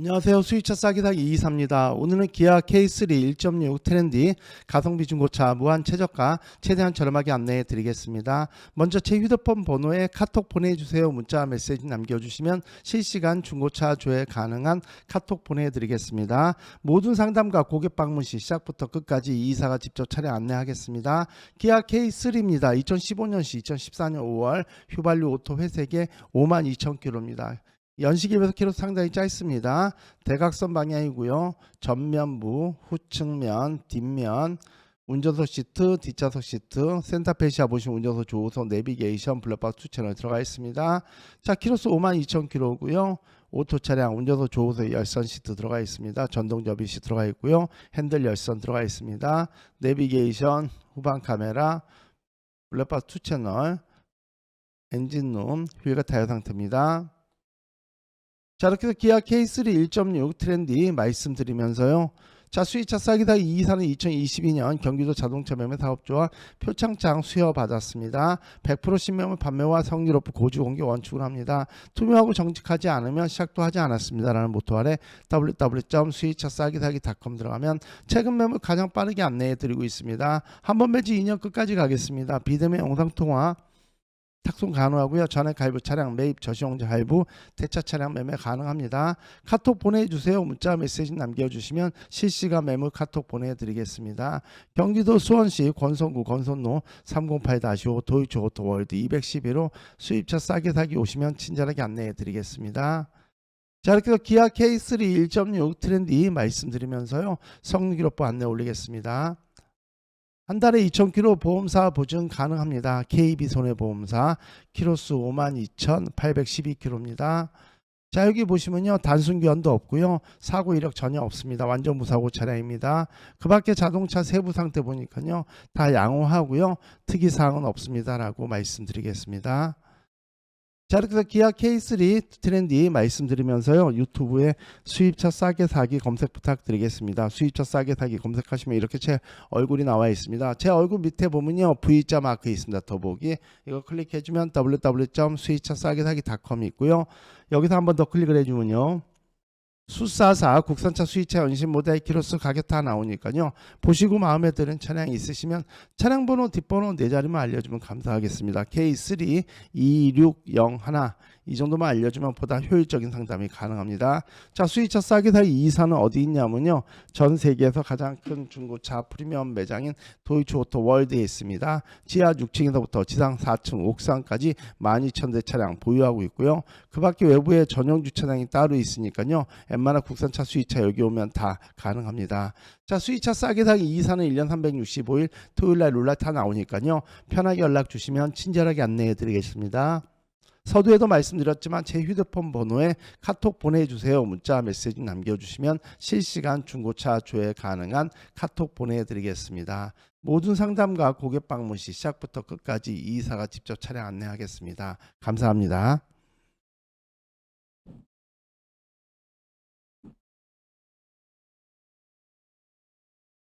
안녕하세요. 수입차 싸기 사기 이이사입니다. 오늘은 기아 K3 1.6 트렌디 가성비 중고차 무한 최저가 최대한 저렴하게 안내해 드리겠습니다. 먼저 제 휴대폰 번호에 카톡 보내주세요. 문자 메시지 남겨주시면 실시간 중고차 조회 가능한 카톡 보내드리겠습니다. 모든 상담과 고객 방문 시 시작부터 끝까지 이이사가 직접 차량 안내하겠습니다. 기아 K3입니다. 2015년 시 2014년 5월 휘발유 오토 회색에 52,000km입니다. 연식에 비해서 키로 상당히 짧습니다. 대각선 방향이고요. 전면부, 후측면, 뒷면, 운전석 시트, 뒷좌석 시트, 센터페시아 보시면 운전석 조우석 내비게이션 블랙박스 투 채널 들어가 있습니다. 자, 키로수 52,000km고요. 오토 차량 운전석 조우석 열선 시트 들어가 있습니다. 전동 접이시 들어가 있고요. 핸들 열선 들어가 있습니다. 내비게이션, 후방 카메라, 블랙박스 투 채널, 엔진룸, 휠과 타이어 상태입니다. 자 이렇게 해서 기아 K3 1.6 트렌디 말씀드리면서요. 자 수입차 싸기다 이사는 2022년 경기도 자동차 매매 사업조와 표창장 수여받았습니다. 100% 신매물 판매와 성리 높은 고주 공개 원칙을 합니다. 투명하고 정직하지 않으면 시작도 하지 않았습니다라는 모토 아래 www.수입차 싸기사기.com 들어가면 최근 매물 가장 빠르게 안내해 드리고 있습니다. 한 번 매지 2년 끝까지 가겠습니다. 비대면 영상 통화 탁송 가능하고요. 전액 갈부 차량 매입 저시용자 할부 대차 차량 매매 가능합니다. 카톡 보내주세요. 문자 메시지 남겨주시면 실시간 매물 카톡 보내드리겠습니다. 경기도 수원시 권선구 권선로 308-5 도이치 오토월드 211호 수입차 싸게 사기 오시면 친절하게 안내해드리겠습니다. 자 이렇게 해서 기아 K3 1.6 트렌디 말씀드리면서요. 성능기록부 안내 올리겠습니다. 한 달에 2,000km 보험사 보증 가능합니다. KB 손해보험사 키로수 52,812km입니다. 자 여기 보시면요. 단순 교환도 없고요. 사고 이력 전혀 없습니다. 완전 무사고 차량입니다. 그 밖에 자동차 세부 상태 보니까요. 다 양호하고요. 특이 사항은 없습니다 라고 말씀드리겠습니다 자 이렇게 해서 기아 K3 트렌디 말씀드리면서요. 유튜브에 수입차 싸게 사기 검색 부탁드리겠습니다. 수입차 싸게 사기 검색하시면 이렇게 제 얼굴이 나와 있습니다. 제 얼굴 밑에 보면요. V자 마크 있습니다. 더보기. 이거 클릭해주면 www.수입차 싸게 사기.com이 있고요. 여기서 한번 더 클릭을 해주면요 수사사 국산차 수입차 연신 모델 키로수 가격 다 나오니까요. 보시고 마음에 드는 차량 있으시면 차량 번호 뒷번호 네 자리만 알려주면 감사하겠습니다. K3 2601 이 정도만 알려주면 보다 효율적인 상담이 가능합니다. 자 수입차 싸게 사기 이사는 어디 있냐면요. 전 세계에서 가장 큰 중고차 프리미엄 매장인 도이치 오토 월드에 있습니다. 지하 6층에서부터 지상 4층 옥상까지 12,000대 차량 보유하고 있고요. 그 밖에 외부에 전용 주차장이 따로 있으니까요. 웬만한 국산차 수입차 여기 오면 다 가능합니다. 자 수입차 싸게 사기 이사는 1년 365일 토요일 날 룰라 다 나오니까요. 편하게 연락 주시면 친절하게 안내해 드리겠습니다 서두에도 말씀드렸지만 제 휴대폰 번호에 카톡 보내주세요. 문자 메시지 남겨주시면 실시간 중고차 조회 가능한 카톡 보내드리겠습니다. 모든 상담과 고객 방문 시 시작부터 끝까지 이사가 직접 차량 안내하겠습니다. 감사합니다.